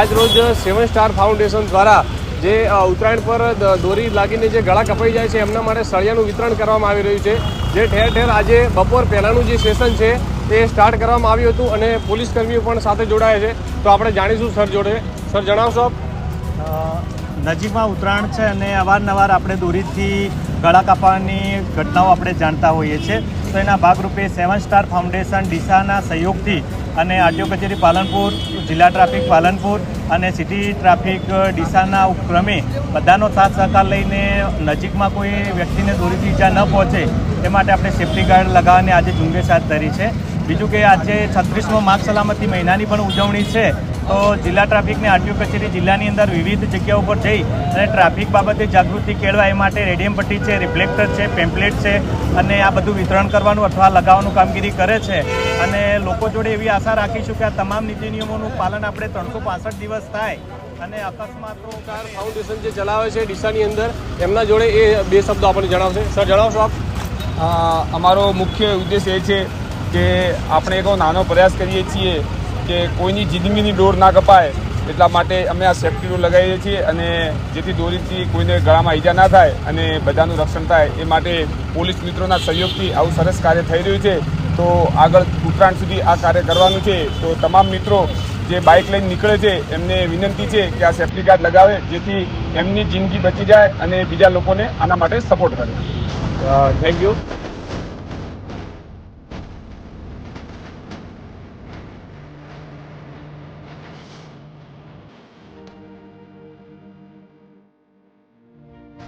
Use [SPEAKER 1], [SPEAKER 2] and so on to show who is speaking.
[SPEAKER 1] આજ રોજ seven star foundation દ્વારા જે ઉત્તરાયણ પર દોરી લાગીને જે ગળા કપાઈ જાય છે, એમના માટે સળિયાનું વિતરણ કરવામાં આવી રહ્યું છે. જે ઠેર ઠેર આજે બપોર પહેલાંનું જે સેશન છે, તે સ્ટાર્ટ કરવામાં આવ્યું હતું અને પોલીસ કર્મીઓ પણ સાથે જોડાયા છે. તો આપણે જાણીશું સર જોડે. સર, જણાવશો
[SPEAKER 2] નજીકમાં ઉત્તરાયણ છે અને અવારનવાર આપણે દોરીથી ગળા કાપવાની ઘટનાઓ આપણે જાણતા હોઈએ છીએ. તો એના ભાગરૂપે સેવન સ્ટાર ફાઉન્ડેશન ડીસાના સહયોગથી અને આરટીઓ કચેરી પાલનપુર, જિલ્લા ટ્રાફિક પાલનપુર અને સિટી ટ્રાફિક ડીસાના ઉપક્રમે બધાનો સાથ સહકાર લઈને નજીકમાં કોઈ વ્યક્તિને દોરીથી ઈજા ન પહોંચે તે માટે આપણે સેફ્ટી ગાર્ડ લગાવવાની આજે ઝુંબેશ હાથ ધરી છે. બીજું કે આજે છત્રીસમો માર્ગ સલામતી મહિનાની પણ ઉજવણી છે તો જિલ્લા ટ્રાફિકને આરટીઓ કચેરી જિલ્લાની અંદર વિવિધ જગ્યાઓ પર જઈ અને ટ્રાફિક બાબતે જાગૃતિ કેળવાય એ માટે રેડિયમ પટ્ટી છે રિફ્લેક્ટર છે પેમ્પલેટ છે અને આ બધું વિતરણ કરવાનું અથવા લગાવવાનું કામગીરી કરે છે. અને લોકો જોડે એવી આશા રાખીશું કે આ તમામ નીતિ નિયમોનું પાલન આપણે ત્રણસો પાસઠ દિવસ થાય અને અકસ્માતો
[SPEAKER 1] કાર ફાઉન્ડેશન જે ચલાવે છે ડીસાની અંદર એમના જોડે એ બે શબ્દો આપણને જણાવશે. સર જણાવશો આપ?
[SPEAKER 3] અમારો મુખ્ય ઉદ્દેશ એ છે કે આપણે એક નાનો પ્રયાસ કરીએ છીએ કે કોઈની જિંદગીની ડોર ના કપાય એટલા માટે અમે આ સેફ્ટી ડોર લગાવીએ છીએ અને જેથી દોરીથી કોઈને ગળામાં ઈજા ના થાય અને બધાનું રક્ષણ થાય એ માટે પોલીસ મિત્રોના સહયોગથી આવું સરસ કાર્ય થઈ રહ્યું છે. તો આગળ ઉત્તરાયણ સુધી આ કાર્ય કરવાનું છે. તો તમામ મિત્રો જે બાઇક લઈને નીકળે છે, એમને વિનંતી છે કે આ સેફ્ટી ગાર્ડ લગાવે, જેથી એમની જિંદગી બચી જાય અને બીજા લોકોને આના માટે સપોર્ટ કરે.
[SPEAKER 1] Thank you